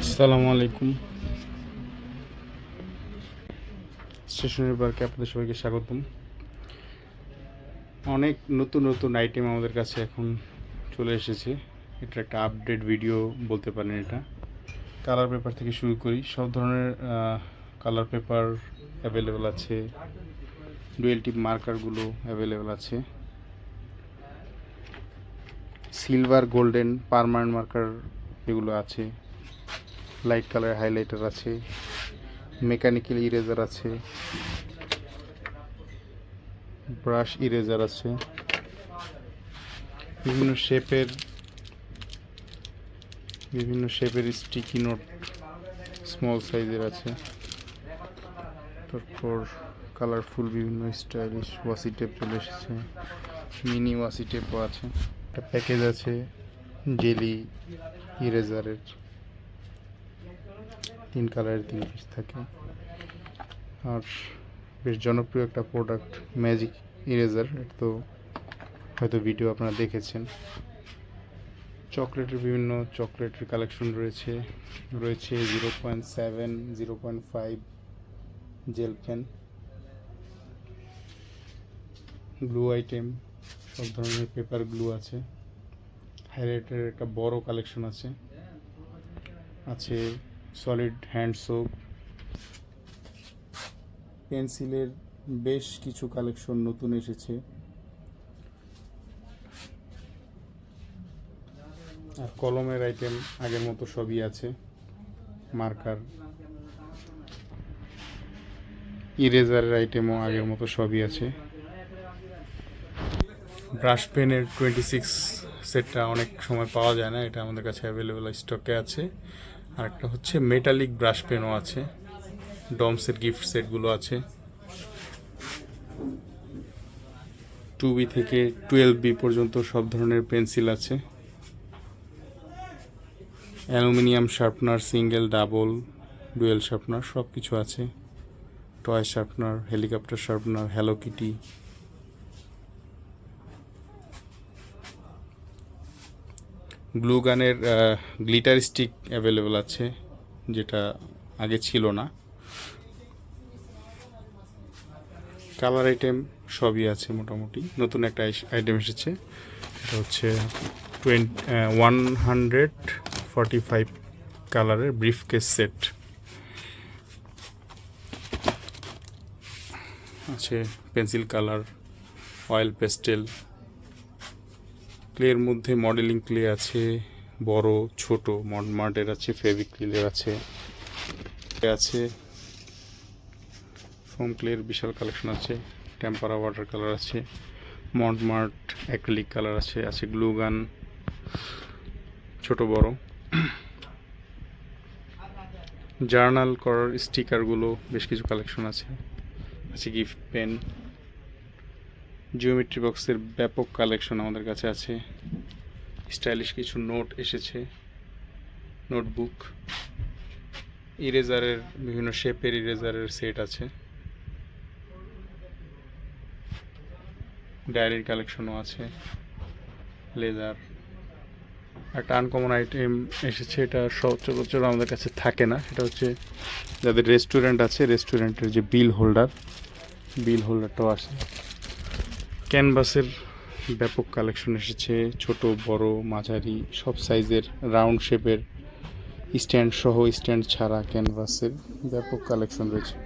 আসসালামু আলাইকুম। স্টেশনারি পার্কে আপনাদের সবাইকে স্বাগতম। অনেক নতুন নতুন আইটেম আমাদের কাছে এখন চলে এসেছে। এটা একটা আপডেট ভিডিও বলতে পারেন এটা। কালার পেপার থেকে শুরু করি। সব ধরনের কালার পেপার অ্যাভেলেবেল আছে। ডুয়েল টিপ মার্কারগুলো অ্যাভেলেবেল আছে। সিলভার গোল্ডেন পারমানেন্ট মার্কার এগুলো আছে লাইট কালার হাইলাইটার আছে মেকানিক্যাল ইরেজার আছে ব্রাশ ইরেজার আছে, বিভিন্ন শেপের বিভিন্ন শেপের স্টিকি নোট স্মল সাইজের আছে, তারপর কালারফুল বিভিন্ন স্টাইলিশ ওয়াসি টেপ চলে এসেছে মিনি ওয়াসি টেপও আছে। একটা প্যাকেজ আছে জেলি ইরেজারের তিন কালারের তিন পিস থাকে। আর বেশ জনপ্রিয় একটা প্রোডাক্ট ম্যাজিক ইরেজার তো হয়তো ভিডিও আপনারা দেখেছেন। চকলেটের বিভিন্ন চকলেটের কালেকশন রয়েছে। রয়েছে zero point seven zero point five gel pen glue item সব ধরনের পেপার গ্লু আছে। হাইলাইটারের একটা বড় কালেকশন আছে। আছে সলিড হ্যান্ড সোপ পেন্সিলের বেশ কিছু কালেকশন নতুন এসেছে। আর কলমের আইটেম আগের মতো সবই আছে। মার্কার ইরেজারের আইটেমও আগের মতো সবই আছে। ব্রাশ পেনের টোয়েন্টি সিক্স সেটটা অনেক সময় পাওয়া যায় না, এটা আমাদের কাছে অ্যাভেলেবেল স্টকে আছে। আর একটা হচ্ছে মেটালিক ব্রাশ পেনও আছে ডমসের গিফট সেটগুলো আছে। টু বি থেকে টুয়েলভ বি পর্যন্ত সব ধরনের পেন্সিল আছে। Aluminium sharpener single double dual sharpener সব কিছু আছে। Toy sharpener helicopter sharpener Hello Kitty glue গানের গ্লিটার স্টিক অ্যাভেলেবেল আছে, যেটা আগে ছিল না। কালার আইটেম সবই আছে মোটামুটি। নতুন একটা আইটেম এসেছে। এটা হচ্ছে twenty one hundred forty five কালারের ব্রিফ কেস সেট আছে পেন্সিল কালার অয়েল পেস্টেল ক্লের মধ্যে মডেলিং ক্লে আছে, বড়, ছোট মডমার্টের আছে ফেভিক ক্লিলের আছে আছে ফোম ক্লের বিশাল কালেকশন আছে টেম্পারা ওয়াটার কালার আছে মডমার্ট অ্যাক্রিলিক কালার আছে আছে গ্লু গান ছোট, বড়। জার্নাল করার স্টিকারগুলো বেশ কিছু কালেকশন আছে আছে গিফট পেন জিওমেট্রি বক্সের ব্যাপক কালেকশন আমাদের কাছে আছে। স্টাইলিশ কিছু নোট এসেছে। নোটবুক ইরেজারের বিভিন্ন শেপের ইরেজারের সেট আছে। ডায়েরির কালেকশনও আছে। লেজার একটা আনকমন আইটেম এসেছে, এটা সচরাচর আমাদের কাছে থাকে না। সেটা হচ্ছে যাদের রেস্টুরেন্ট আছে রেস্টুরেন্টের যে বিল হোল্ডার বিল হোল্ডারটাও আছে। ক্যানভাসের ব্যাপক কালেকশন এসেছে। ছোট, বড়, মাঝারি, সব সাইজের, রাউন্ড শেপের, স্ট্যান্ড সহ স্ট্যান্ড ছাড়া ক্যানভাসের ব্যাপক কালেকশন রয়েছে।